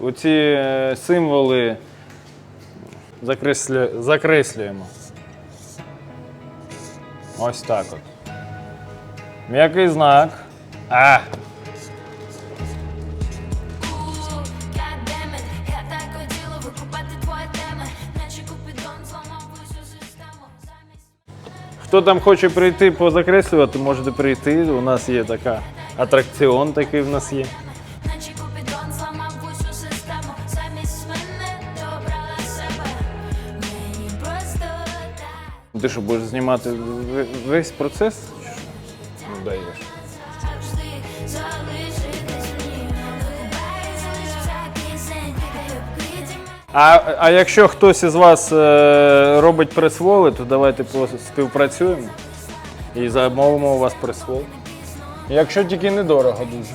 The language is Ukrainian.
оці е, символи закреслю... закреслюємо. Ось так от. М'який знак. А! Хто там хоче прийти позакреслювати, можете прийти. У нас є така атракціон, такий в нас є. Ти що, будеш знімати весь процес? Ну, даєш. А, а якщо хтось із вас е, робить пресволи, то давайте співпрацюємо і замовимо у вас пресвол. Якщо тільки недорого дуже.